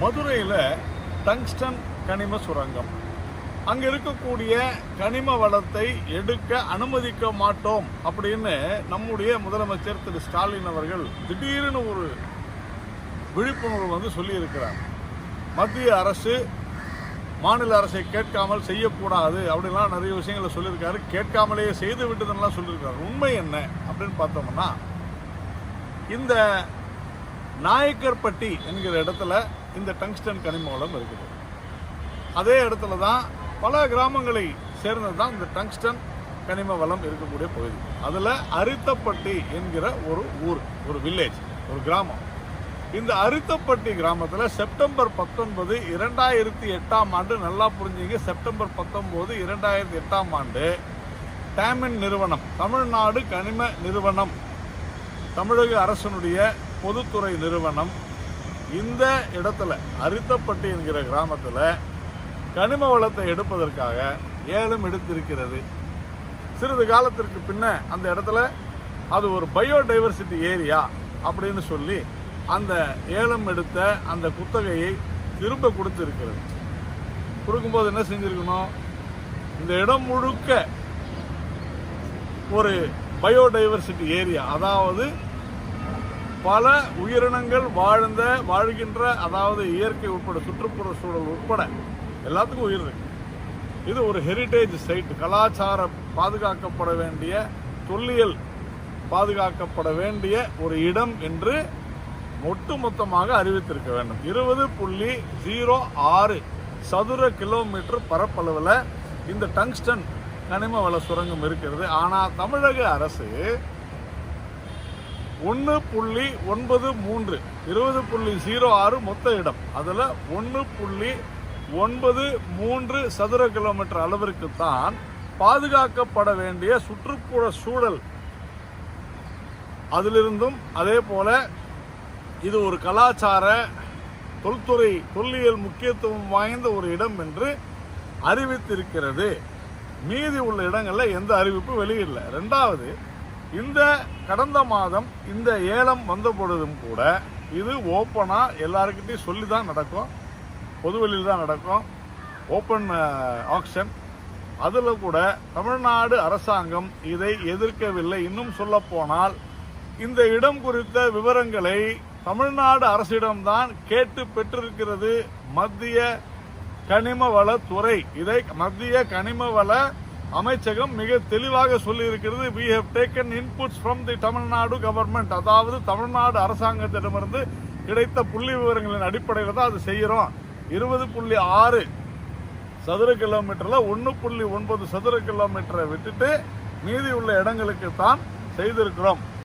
மதுரையில் டங்ஸ்டன் கனிம சுரங்கம். அங்கே இருக்கக்கூடிய கனிம வளத்தை எடுக்க அனுமதிக்க மாட்டோம் அப்படின்னு நம்முடைய முதலமைச்சர் திரு ஸ்டாலின் அவர்கள் திடீர்னு ஒரு விழிப்புணர்வு வந்து சொல்லியிருக்கிறார். மத்திய அரசு மாநில அரசை கேட்காமல் செய்யக்கூடாது அப்படின்லாம் நிறைய விஷயங்களை சொல்லியிருக்காரு. கேட்காமலேயே செய்து விட்டதுன்னெலாம் சொல்லியிருக்காரு. உண்மை என்ன அப்படின்னு பார்த்தோம்னா இந்த நாயக்கர்பட்டி என்கிற இடத்துல இந்த டங்ஸ்டன் கனிம வளம் இருக்குது. அதே இடத்துல தான் பல கிராமங்களை சேர்ந்தது தான் இந்த டங்ஸ்டன் கனிம வளம் இருக்கக்கூடிய பகுதி. அதில் அரித்தப்பட்டி என்கிற ஒரு ஊர் ஒரு வில்லேஜ் ஒரு கிராமம். இந்த அரித்தப்பட்டி கிராமத்தில் செப்டம்பர் பத்தொன்பது இரண்டாயிரத்தி எட்டாம் ஆண்டு நல்லா புரிஞ்சுங்க. செப்டம்பர் பத்தொன்பது இரண்டாயிரத்தி எட்டாம் ஆண்டு டேமின் நிறுவனம் தமிழ்நாடு கனிம நிறுவனம் தமிழக அரசனுடைய பொதுத்துறை நிறுவனம் இந்த இடத்துல அரித்தப்பட்டி என்கிற கிராமத்தில் கனிம வளத்தை எடுப்பதற்காக ஏலம் எடுத்திருக்கிறது. சிறிது காலத்திற்கு பின்ன அந்த இடத்துல அது ஒரு பயோடைவர்சிட்டி ஏரியா அப்படின்னு சொல்லி அந்த ஏலம் எடுத்த அந்த குத்தகையை திரும்ப கொடுத்துருக்கிறது. கொடுக்கும்போது என்ன செஞ்சுருக்கணும்? இந்த இடம் முழுக்க ஒரு பயோடைவர்சிட்டி ஏரியா அதாவது பல உயிரினங்கள் வாழ்ந்த வாழ்கின்ற அதாவது இயற்கை உட்பட சுற்றுப்புற சூழல் உட்பட எல்லாத்துக்கும் உயிர் இருக்கு. இது ஒரு ஹெரிட்டேஜ் சைட் கலாச்சார பாதுகாக்கப்பட வேண்டிய தொல்லியல் பாதுகாக்கப்பட வேண்டிய ஒரு இடம் என்று ஒட்டுமொத்தமாக அறிவித்திருக்க வேண்டும். இருபது புள்ளி ஜீரோ ஆறு சதுர கிலோமீட்டர் பரப்பளவில் இந்த டங்ஸ்டன் கனிம வள சுரங்கம் இருக்கிறது. ஆனால் தமிழக அரசு ஒன்று புள்ளி ஒன்பது மூன்று இருபது புள்ளி ஜீரோ ஆறு மொத்த இடம். அதில் ஒன்று புள்ளி ஒன்பது மூன்று சதுர கிலோமீட்டர் அளவிற்கு தான் பாதுகாக்கப்பட வேண்டிய சுற்றுப்புற சூழல் அதிலிருந்தும். அதே போல இது ஒரு கலாச்சார தொல்துறை தொல்லியல் முக்கியத்துவம் வாய்ந்த ஒரு இடம் என்று அறிவித்திருக்கிறது. மீதி உள்ள இடங்களில் எந்த அறிவிப்பும் வெளியில்லை ரெண்டாவது இந்த கடந்த மாதம் இந்த ஏலம் வந்த பொழுதும் கூட இது ஓப்பனாக எல்லாருக்கிட்டையும் சொல்லி தான் நடக்கும். பொதுவெளியில் தான் நடக்கும். ஓப்பன் ஆக்ஷன் அதில் கூட தமிழ்நாடு அரசாங்கம் இதை எதிர்க்கவில்லை. இன்னும் சொல்லப்போனால் இந்த இடம் குறித்த விவரங்களை தமிழ்நாடு அரசிடம்தான் கேட்டு பெற்றிருக்கிறது மத்திய கனிம வளத்துறை இதை மத்திய கனிம வள அமைச்சகம் மிக தெளிவாக சொல்லியிருக்கிறது. We have taken inputs from the Tamil Nadu government அதாவது தமிழ்நாடு அரசாங்கத்திடமிருந்து கிடைத்த புள்ளி விவரங்களின் அடிப்படையில் தான் அது செய்கிறோம். இருபது புள்ளி ஆறு சதுர கிலோமீட்டரில் ஒன்று புள்ளி ஒன்பது சதுர கிலோமீட்டரை விட்டுட்டு மீதி உள்ள இடங்களுக்கு தான் செய்திருக்கிறோம்.